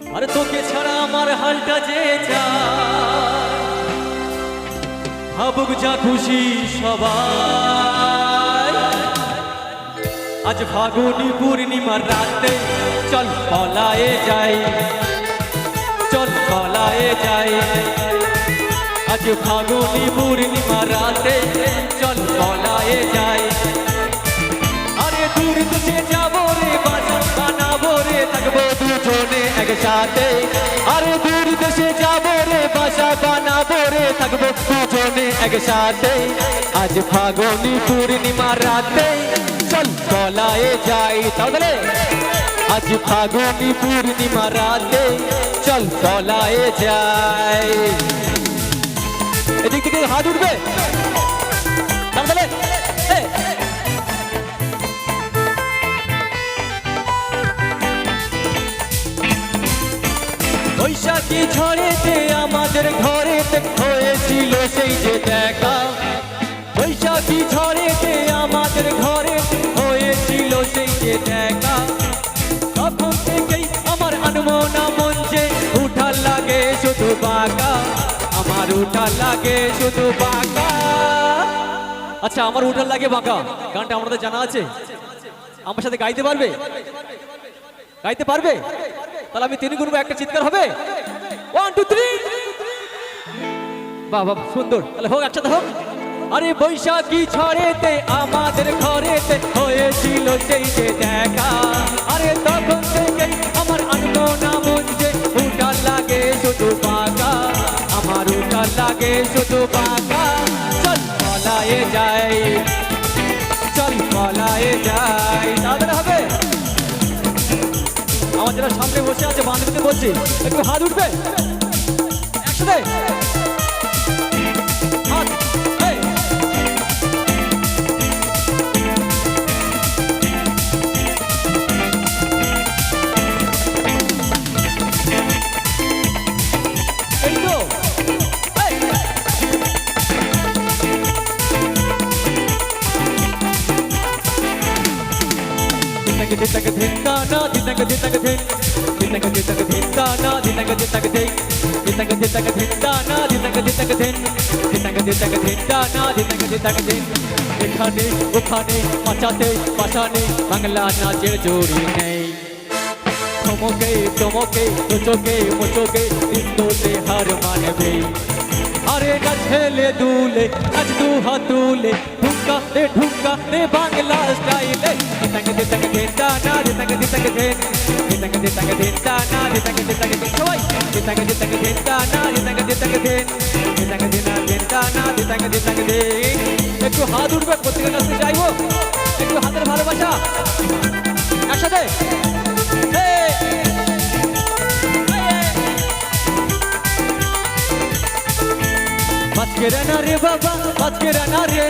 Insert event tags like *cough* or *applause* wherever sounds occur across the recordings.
আরে তোকে ছাড়া আমার হালটা যে ভাবুক যা খুশি সবাই। আজ ফাগুনি পূর্ণিমার রাতে চল পলায়ে যাই, চল পলায়ে যাই। আজ ফাগুনি পূর্ণিমার রাতে চল পলায়ে যাই। একসাথে আরে দূর দেশে যাব রে, বাসা বানাবো রে, থাকব দুজনে একসাথে। আজ ফাগুনি পূর্ণিমা রাতে, চল পলায়ে যাই তাহলে। আজ ফাগুনি পূর্ণিমা রাতে, চল পলায়ে যাই। এদিক থেকে হাত উঠবে। তাহলে বৈশাখী ঝড়েতে, আমাদের ঘরেতে হয়েছিল সেই যে দেখা। বৈশাখী ঝড়েতে, আমাদের ঘরে হয়েছিল সেই যে দেখা। তখন থেকেই আমার আনমনা মঞ্চে উঠার লাগে শুধু বাঁকা। আমার উঠার লাগে শুধু বাঁকা। আচ্ছা আমার উঠার লাগে বাঁকা। গানটা আমাদের জানা আছে? আমার সাথে গাইতে পারবে? গাইতে পারবে? তাহলে আমি তিন গুনবো একটা চিৎকার হবে? বাহ সুন্দর। তাহলে হোক একসাথে হোক। আরে বৈশাখী ছড়েতে আমাদের ঘরেতে যারা সামনে বসে আছে বান্ধবীতে বলছি একটু হাত উঠবে? একসাথে? হাত धिंगा धिंगा ना धिंगा धिंगा दिनक दिनक धिन्दा ना दिनक दिनक दे दिनक दिनक धिन्दा ना दिनक दिनक दिन दिनक दिनक धिन्दा ना दिनक दिनक दिन এখানে ওখানে মাচাতে পাশানে বাংলা নাচের জোরি নেই থমকে চমকে চোচকে মোচকে হিন্দুতে হার মানবে আরে না ছেলে দুলে আজ দু হাত তুলে ঢুকা রে ঢুকা রে বাংলা স্টাইলে দিতক দিতক ধেন দানা দিতক দিতক ধেন দিতাঙ্গ দিতাঙ্গ দিতা না দিতাঙ্গ দিতাঙ্গ দিন সবাই দিতাঙ্গ দিতাঙ্গ দিতা না দিতাঙ্গ দিতাঙ্গ দিন দিতাঙ্গ দিনা দিতা না দিতাঙ্গ দিতাঙ্গ দিন একটু হাত উঠবে, প্রত্যেকের কাছে চাইব একটু হাতের ভালোবাসা। একসাথে। मत रहना रे बाबा मत रहना रे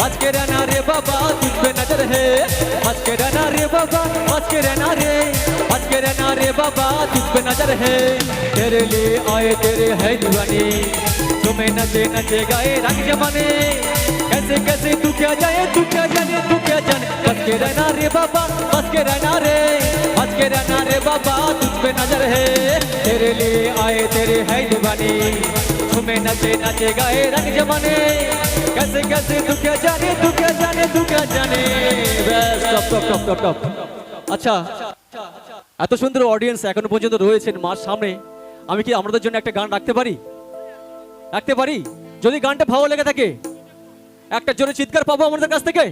मत रहना रे बाबा तुझ पे नज़र है मत रहना रे बाबा मत रहना रे मत रहना रे बाबा तुझ पे नज़र है तेरे लिए आए तेरे है दीवाने तुम्हें नचे नचे गाए रंग जमाने कैसे कैसे तू क्या जाए तू क्या जाने तू क्या जाने बस के रहना रे बाबा बस के रहना रे बस के रहना रे बाबा तुझ पे नज़र है तेरे लिए आए तेरे है दुआने तुम्हें नचे नचे गाए रंग जमाने कैसे कैसे तू क्या जाने तू क्या जाने तू क्या जाने ব্যাস top top top top top আচ্ছা এত সুন্দর অডিয়েন্স এখনো পর্যন্ত রয়েছেন মার সামনে আমি কি আমাদের জন্য একটা গান রাখতে পারি রাখতে পারি যদি গানটা ভালো লেগে থাকে একটা জোরে চিৎকার পাবো আমাদের কাছ থেকে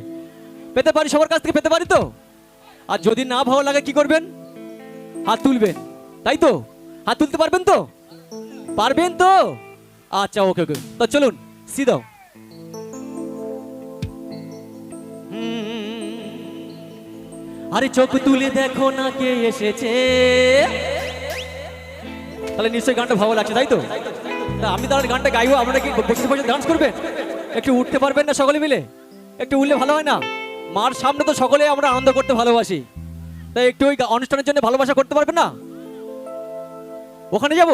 পেতে পারি সবার কাছ থেকে পেতে পারি তো আর যদি না ভালো লাগে কি করবেন হাত তুলবেন তাই তো হাত তুলতে পারবেন তো পারবেন তো আচ্ছা ওকে ওকে তো চলুন সি দাও আরে চোখ তুলে দেখো না কে এসেছে। তাহলে নিশ্চয়ই গানটা ভালো লাগছে, তাই তো? আমি তাহলে গানটা গাইবো, আপনারা কি বসে বসে ডান্স করবেন? একটু উঠতে পারবেন না সকলে মিলে? একটু উঠলে ভালো হয় না? মার সামনে তো সকলে আমরা আনন্দ করতে ভালোবাসি। তাই একটু ওই অনুষ্ঠানের জন্য ভালোবাসা করতে পারবেন না? ওখানে যাব?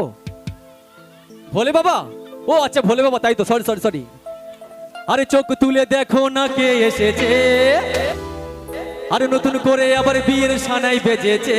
ভোলে বাবা! ও আচ্ছা ভোলে বাবা, তাই তো সরি সরি সরি আরে চোখ তুলে দেখো না কে এসেছে। আরে নতুন করে আবার বিয়ের সানাই বেজেছে।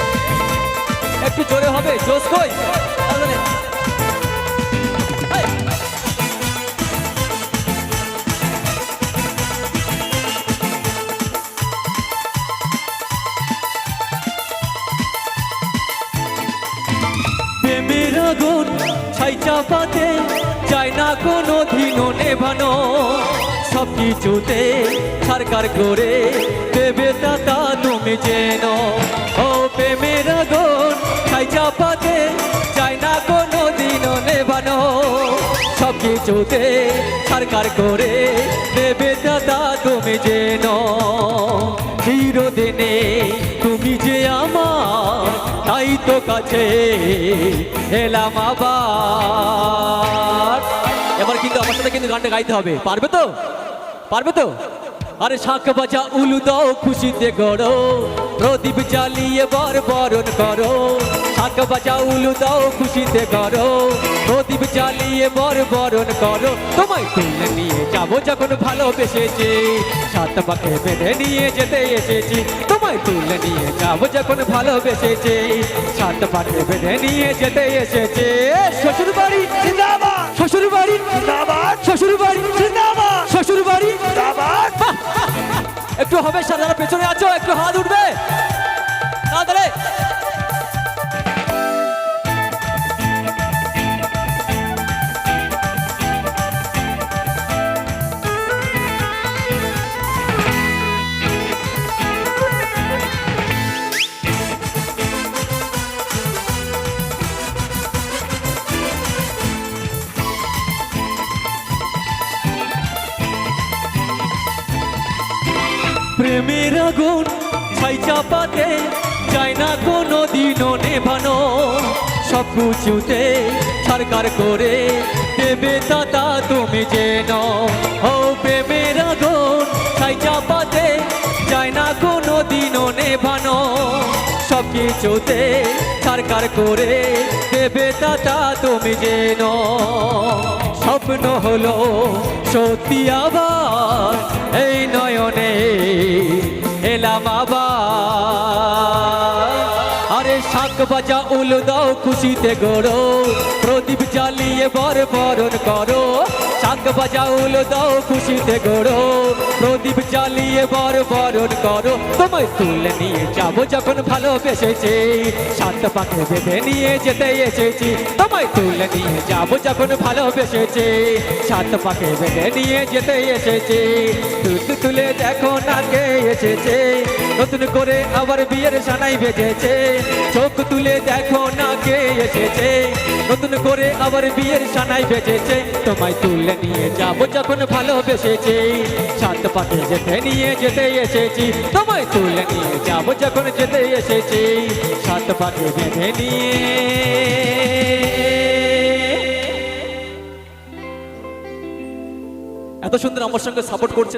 একটু জোরে হবে জোস কই? প্রেমের আগুন ছাই চাপাতে চায় না কোনো দিনও নেভানো। সব কিছুতে সরকার করে দেবে দাদা তুমি যেন ও প্রেমের আগুন ছাই চাপাতে চায় না কোনো দিনও নেবানো। সব কিছুতে সরকার করে দেবে দাদা, তুমি যেন। চিরদিনে তুমি যে আমার, তাই তো কাছে এলাম আবার। এবার কিন্তু আমার সাথে কিন্তু গানটা গাইতে হবে। পারবে তো? পারবে তো? আরে শাঁখ বাজা উলু দাও, খুশিতে গড়ো। প্রদীপ জ্বালিয়ে বর বরণ করো। শাঁখ বাজা উলু দাও, খুশিতে করো প্রদীপ জ্বালিয়ে বর বরণ করো। তোমায় তুলে নিয়ে যাব যখন ভালোবেসেছি। সাত পাখে বেঁধে নিয়ে যেতে এসেছি। তোমায় তুলে নিয়ে যাব যখন ভালোবেসেছি। সাত পাখে বেঁধে নিয়ে যেতে এসেছি। শ্বশুর বাড়ি শ্বশুর বাড়ি শ্বশুর বাড়ি শ্বশুর বাড়ি জিন্দাবাদ। *laughs* একটু হবে সাধারণ পেছনে আছো একটু হাত উঠবে। তাড়াতাড়ি। প্রেমের আগুন ছাই চাপাতে চায় না কোনো দিনও নেভানো। সব কিছুতে সরকার করে দেবে দাদা, তুমি যেন। ও প্রেমের আগুন ছাই চাপাতে চায় না কোনো দিনও নেভানো। সব কিছুতে সরকার করে দেবে দাদা, তুমি যেন। স্বপ্ন হলো সত্যি আবার, এই নয়নে এলাম আবার। আরে শাক বাজা উল দাও খুশিতে গড়ো প্রদীপ জ্বালিয়ে বর বরণ করো। শাক বাজা উল দাও খুশিতে গড়ো। প্রদীপ জ্বালিয়ে বর বরণ করো। তোমায় তুলে নিয়ে যাব যখন ভালোবেসেছি। সাত পাখে বেঁধে নিয়ে যেতে এসেছি। তোমায় তুলে নিয়ে যাব যখন ভালোবেসেছি। সাত পাখে বেঁধে নিয়ে যেতে এসেছি। দুধ তুলে দেখো না কে এসেছে। নতুন করে আবার বিয়ের সানাই বেজেছে। চোখ তুলে দেখো না কে এসেছে। নতুন করে আবার বিয়ের সানাই বেজেছে। তোমায় তুলে নিয়ে যাব যখন ভালোবেসেছি। সাত পাখে যেতে নিয়ে যেতে এসেছি। তোমায় তুলে নিয়ে যাব যখন যেতে এসেছি। সাত পাখে বেঁধে নিয়ে। এত সুন্দর আমার সঙ্গে সাপোর্ট করছে